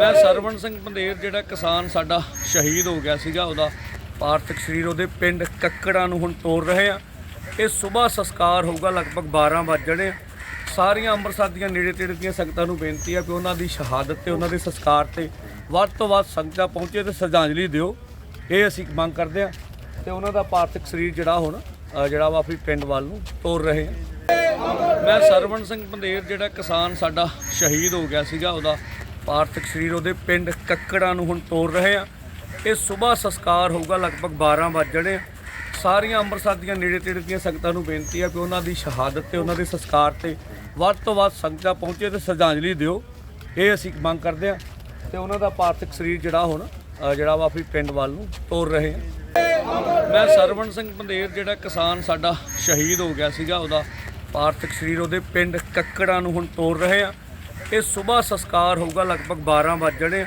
ਮੈਂ ਸਰਵਣ ਸਿੰਘ ਬੰਦੇਰ ਜਿਹੜਾ ਕਿਸਾਨ ਸਾਡਾ ਸ਼ਹੀਦ ਹੋ ਗਿਆ ਸੀਗਾ, ਉਹਦਾ ਪਾਰਥਿਕ ਸਰੀਰ ਉਹਦੇ ਪਿੰਡ ਕੱਕੜਾਂ ਨੂੰ ਹੁਣ ਤੋਰ ਰਹੇ ਆ। ਇਹ ਸਵੇਰ ਸੰਸਕਾਰ ਹੋਊਗਾ, ਲਗਭਗ 12 ਵਜੇ ਆ। ਸਾਰੀਆਂ ਅੰਮ੍ਰਿਤਸਰ ਦੀਆਂ ਨੇੜੇ ਤੇੜੇ ਦੀਆਂ ਸੰਗਤਾਂ ਨੂੰ ਬੇਨਤੀ ਆ ਕਿ ਉਹਨਾਂ ਦੀ ਸ਼ਹਾਦਤ ਤੇ ਉਹਨਾਂ ਦੇ ਸੰਸਕਾਰ ਤੇ ਵੱਧ ਤੋਂ ਵੱਧ ਸੰਗਤਾਂ ਪਹੁੰਚੇ ਤੇ ਸ਼ਰਧਾਂਜਲੀ ਦਿਓ। ਇਹ ਅਸੀਂ ਮੰਗ ਕਰਦੇ ਆ ਤੇ ਉਹਨਾਂ ਦਾ ਪਾਰਥਿਕ ਸਰੀਰ ਜਿਹੜਾ ਹੁਣ ਜਿਹੜਾ ਵਾ ਆਪਣੀ ਪਿੰਡ ਵੱਲ ਨੂੰ ਤੋਰ ਰਹੇ ਆ। ਮੈਂ ਸਰਵਣ ਸਿੰਘ ਬੰਦੇਰ ਜਿਹੜਾ ਕਿਸਾਨ ਸਾਡਾ ਸ਼ਹੀਦ ਹੋ ਗਿਆ ਸੀਗਾ, ਉਹਦਾ ਪਾਰਥਿਕ ਸਰੀਰ ਉਹਦੇ ਪਿੰਡ ਕੱਕੜਾਂ ਨੂੰ ਹੁਣ ਤੋਰ ਰਹੇ ਆ। ਇਹ ਸਵੇਰ ਸੰਸਕਾਰ ਹੋਊਗਾ, ਲਗਭਗ 12 ਵਜੇ ਆ। ਸਾਰੀਆਂ ਅੰਮ੍ਰਿਤਸਰ ਦੀਆਂ ਨੇੜੇ ਤੇੜੇ ਦੀਆਂ ਸੰਗਤਾਂ ਨੂੰ ਬੇਨਤੀ ਆ ਕਿ ਉਹਨਾਂ ਦੀ ਸ਼ਹਾਦਤ ਤੇ ਉਹਨਾਂ ਦੇ ਸੰਸਕਾਰ ਤੇ ਵੱਧ ਤੋਂ ਵੱਧ ਸੰਗਤਾਂ ਪਹੁੰਚੇ ਤੇ ਸ਼ਰਧਾਂਜਲੀ ਦਿਓ। ਇਹ ਅਸੀਂ ਮੰਗ ਕਰਦੇ ਆ ਤੇ ਉਹਨਾਂ ਦਾ ਪਾਰਥਿਕ ਸਰੀਰ ਜਿਹੜਾ ਹੁਣ ਜਿਹੜਾ ਵਾ ਆਪਣੀ ਪਿੰਡ ਵੱਲ ਨੂੰ ਤੋਰ ਰਹੇ ਆ। ਮੈਂ ਸਰਵਣ ਸਿੰਘ ਬੰਦੇਰ, ਜਿਹੜਾ ਕਿਸਾਨ ਸਾਡਾ ਸ਼ਹੀਦ ਹੋ ਗਿਆ ਸੀਗਾ, ਉਹਦਾ ਪਾਰਥਿਕ ਸਰੀਰ ਉਹਦੇ ਪਿੰਡ ਕੱਕੜਾਂ ਨੂੰ ਹੁਣ ਤੋਰ ਰਹੇ ਆ। ਇਹ ਸਵੇਰ ਸੰਸਕਾਰ ਹੋਊਗਾ ਲਗਭਗ 12 ਵਜੇ ਆ।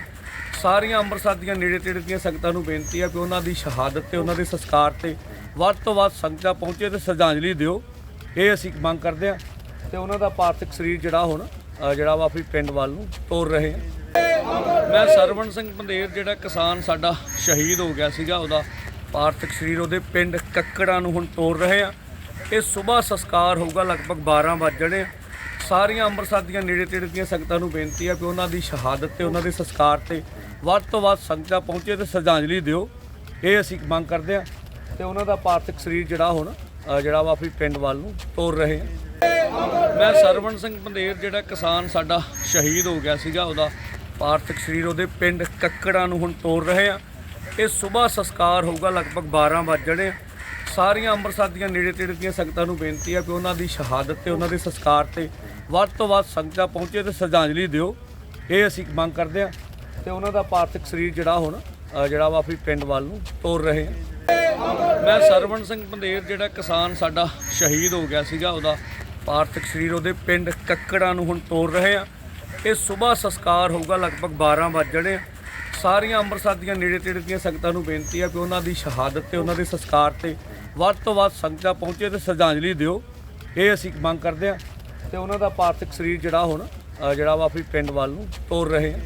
ਸਾਰੀਆਂ ਅੰਮ੍ਰਿਤਸਰ ਦੀਆਂ ਨੇੜੇ ਤੇੜੇ ਦੀਆਂ ਸੰਗਤਾਂ ਨੂੰ ਬੇਨਤੀ ਆ ਕਿ ਉਹਨਾਂ ਦੀ ਸ਼ਹਾਦਤ ਤੇ ਉਹਨਾਂ ਦੇ ਸੰਸਕਾਰ ਤੇ ਵੱਧ ਤੋਂ ਵੱਧ ਸੰਗਤਾਂ ਪਹੁੰਚੇ ਤੇ ਸ਼ਰਧਾਂਜਲੀ ਦਿਓ। ਇਹ ਅਸੀਂ ਮੰਗ ਕਰਦੇ ਹਾਂ ਤੇ ਉਹਨਾਂ ਦਾ ਪਾਰਥਿਕ ਸਰੀਰ ਜਿਹੜਾ ਹੁਣ ਜਿਹੜਾ ਵਾ ਆਪਣੀ ਪਿੰਡ ਵੱਲ ਨੂੰ ਤੋਰ ਰਹੇ ਆ। ਮੈਂ ਸਰਵਣ ਸਿੰਘ ਪੰਦੇਰ, ਜਿਹੜਾ ਕਿਸਾਨ ਸਾਡਾ ਸ਼ਹੀਦ ਹੋ ਗਿਆ ਸੀਗਾ, ਉਹਦਾ ਪਾਰਥਿਕ ਸਰੀਰ ਉਹਦੇ ਪਿੰਡ ਕੱਕੜਾਂ ਨੂੰ ਹੁਣ ਤੋਰ ਰਹੇ ਆ। ਇਹ ਸਵੇਰ ਸੰਸਕਾਰ ਹੋਊਗਾ ਲਗਭਗ 12 ਵਜੇ ਆ। ਸਾਰੀਆਂ ਅੰਮ੍ਰਿਤਸਰ ਦੀਆਂ ਨੇੜੇ ਤੇੜੇ ਦੀਆਂ ਸੰਗਤਾਂ ਨੂੰ ਬੇਨਤੀ ਆ ਕਿ ਉਹਨਾਂ ਦੀ ਸ਼ਹਾਦਤ ਤੇ ਉਹਨਾਂ ਦੇ ਸੰਸਕਾਰ ਤੇ ਵੱਧ ਤੋਂ ਵੱਧ ਸੰਗਤਾਂ ਪਹੁੰਚੇ ਤੇ ਸ਼ਰਧਾਂਜਲੀ ਦਿਓ। ਇਹ ਅਸੀਂ ਮੰਗ ਕਰਦੇ ਆ ਤੇ ਉਹਨਾਂ ਦਾ ਪਾਰਥਿਕ ਸਰੀਰ ਜਿਹੜਾ ਹੁਣ ਜਿਹੜਾ ਵਾ ਆਪਣੀ ਪਿੰਡ ਵੱਲ ਨੂੰ ਤੋਰ ਰਹੇ ਆ। ਮੈਂ ਸਰਵਣ ਸਿੰਘ ਬੰਦੇਰ ਜਿਹੜਾ ਕਿਸਾਨ ਸਾਡਾ ਸ਼ਹੀਦ ਹੋ ਗਿਆ ਸੀਗਾ, ਉਹਦਾ ਪਾਰਥਿਕ ਸਰੀਰ ਉਹਦੇ ਪਿੰਡ ਕੱਕੜਾਂ ਨੂੰ ਹੁਣ ਤੋਰ ਰਹੇ ਆ। ਇਹ ਸਵੇਰ ਸੰਸਕਾਰ ਹੋਊਗਾ ਲਗਭਗ 12 ਵਜੇ ਆ। ਸਾਰੀਆਂ ਅੰਮ੍ਰਿਤਸਰ ਦੀਆਂ ਨੇੜੇ ਤੇੜੇ ਦੀਆਂ ਸੰਗਤਾਂ ਨੂੰ ਬੇਨਤੀ ਆ ਕਿ ਉਹਨਾਂ ਦੀ ਸ਼ਹਾਦਤ ਤੇ ਉਹਨਾਂ ਦੇ ਸੰਸਕਾਰ ਤੇ ਵੱਧ ਤੋਂ ਵੱਧ ਸੰਗਤਾਂ ਪਹੁੰਚੇ ਤੇ ਸ਼ਰਧਾਂਜਲੀ ਦਿਓ। ਇਹ ਅਸੀਂ ਮੰਗ ਕਰਦੇ ਆ ਤੇ ਉਹਨਾਂ ਦਾ ਪਾਰਥਿਕ ਸਰੀਰ ਜਿਹੜਾ ਹੁਣ ਜਿਹੜਾ ਵਾ ਆਪਣੀ ਪਿੰਡ ਵੱਲ ਨੂੰ ਤੋਰ ਰਹੇ ਆ ਮੈਂ ਸਰਵਣ ਸਿੰਘ ਬੰਦੇਰ, ਜਿਹੜਾ ਕਿਸਾਨ ਸਾਡਾ ਸ਼ਹੀਦ ਹੋ ਗਿਆ ਸੀਗਾ, ਉਹਦਾ ਪਾਰਥਿਕ ਸਰੀਰ ਉਹਦੇ ਪਿੰਡ ਕੱਕੜਾਂ ਨੂੰ ਹੁਣ ਤੋਰ ਰਹੇ ਆ ਇਹ ਸਵੇਰ ਸੰਸਕਾਰ ਹੋਊਗਾ ਲਗਭਗ 12 ਵਜੇ ਆ। ਸਾਰੀਆਂ ਅੰਮ੍ਰਿਤਸਰ ਦੀਆਂ ਨੇੜੇ ਤੇੜੇ ਦੀਆਂ ਸੰਗਤਾਂ ਨੂੰ ਬੇਨਤੀ ਆ ਕਿ ਉਹਨਾਂ ਦੀ ਸ਼ਹਾਦਤ ਤੇ ਉਹਨਾਂ ਦੇ ਸੰਸਕਾਰ ਤੇ ਵੱਧ ਤੋਂ ਵੱਧ ਸੰਗਤਾਂ ਪਹੁੰਚੇ ਤੇ ਸ਼ਰਧਾਂਜਲੀ ਦਿਓ। ਇਹ ਅਸੀਂ ਮੰਗ ਕਰਦੇ ਆ ਤੇ ਉਹਨਾਂ ਦਾ ਪਾਰਥਿਕ ਸਰੀਰ ਜਿਹੜਾ ਹੁਣ ਅ, ਜਿਹੜਾ ਵਾ ਆਪਣੀ ਪਿੰਡ ਵੱਲ ਨੂੰ ਤੋਰ ਰਹੇ ਆ।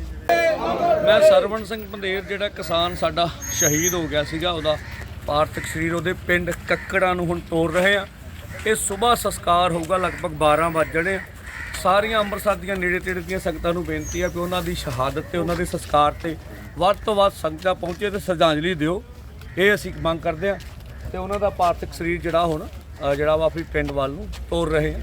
ਮੈਂ ਸਰਵਣ ਸਿੰਘ ਬੰਦੇਰ ਜਿਹੜਾ ਕਿਸਾਨ ਸਾਡਾ ਸ਼ਹੀਦ ਹੋ ਗਿਆ ਸੀਗਾ ਉਹਦਾ ਪਾਰਥਿਕ ਸਰੀਰ ਉਹਦੇ ਪਿੰਡ ਕੱਕੜਾਂ ਨੂੰ ਹੁਣ ਤੋਰ ਰਹੇ ਆ। ਇਹ ਸਵੇਰ ਸੰਸਕਾਰ ਹੋਊਗਾ ਲਗਭਗ 12 ਵਜੇ ਆ। ਸਾਰੀਆਂ ਅੰਮ੍ਰਿਤਸਰ ਦੀਆਂ ਨੇੜੇ ਤੇੜੇ ਦੀਆਂ ਸੰਗਤਾਂ ਨੂੰ ਬੇਨਤੀ ਆ ਕਿ ਉਹਨਾਂ ਦੀ ਸ਼ਹਾਦਤ ਤੇ ਉਹਨਾਂ ਦੇ ਸੰਸਕਾਰ ਤੇ ਵੱਧ ਤੋਂ ਵੱਧ ਸੰਗਤਾਂ ਪਹੁੰਚੇ ਤੇ ਸ਼ਰਧਾਂਜਲੀ ਦਿਓ। ਇਹ ਅਸੀਂ ਮੰਗ ਕਰਦੇ ਆ ਤੇ ਉਹਨਾਂ ਦਾ ਪਾਰਥਿਕ ਸਰੀਰ ਜਿਹੜਾ ਹੁਣ ਅ, ਜਿਹੜਾ ਵਾ ਆਪਣੀ ਪਿੰਡ ਵੱਲ ਨੂੰ ਤੋਰ ਰਹੇ ਆ।